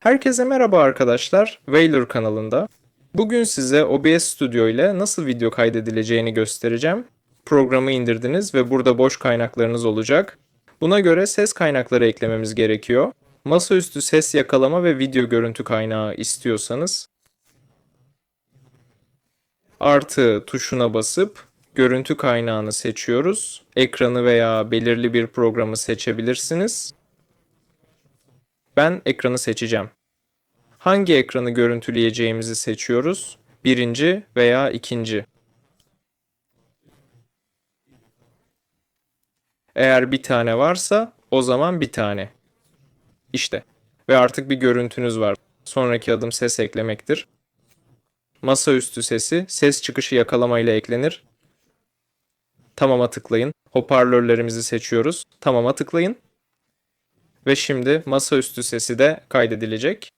Herkese merhaba arkadaşlar, Waylor kanalında. Bugün size OBS Studio ile nasıl video kaydedileceğini göstereceğim. Programı indirdiniz ve burada boş kaynaklarınız olacak. Buna göre ses kaynakları eklememiz gerekiyor. Masaüstü ses yakalama ve video görüntü kaynağı istiyorsanız artı tuşuna basıp görüntü kaynağını seçiyoruz. Ekranı veya belirli bir programı seçebilirsiniz. Ben ekranı seçeceğim. Hangi ekranı görüntüleyeceğimizi seçiyoruz. Birinci veya ikinci. Eğer bir tane varsa o zaman bir tane. İşte. Ve artık bir görüntünüz var. Sonraki adım ses eklemektir. Masaüstü sesi ses çıkışı yakalamayla eklenir. Tamam'a tıklayın. Hoparlörlerimizi seçiyoruz. Tamam'a tıklayın. Ve şimdi masaüstü sesi de kaydedilecek.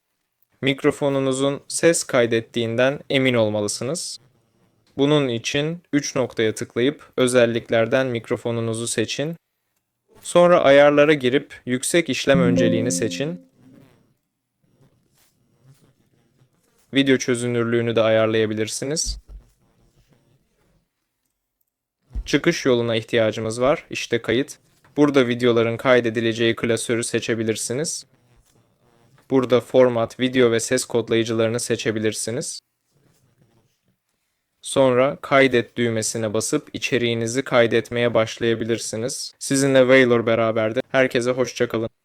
Mikrofonunuzun ses kaydettiğinden emin olmalısınız. Bunun için 3 noktaya tıklayıp özelliklerden mikrofonunuzu seçin. Sonra ayarlara girip yüksek işlem önceliğini seçin. Video çözünürlüğünü de ayarlayabilirsiniz. Çıkış yoluna ihtiyacımız var. İşte kayıt. Burada videoların kaydedileceği klasörü seçebilirsiniz. Burada format, video ve ses kodlayıcılarını seçebilirsiniz. Sonra kaydet düğmesine basıp içeriğinizi kaydetmeye başlayabilirsiniz. Sizinle Waylor beraberdi. Herkese hoşçakalın.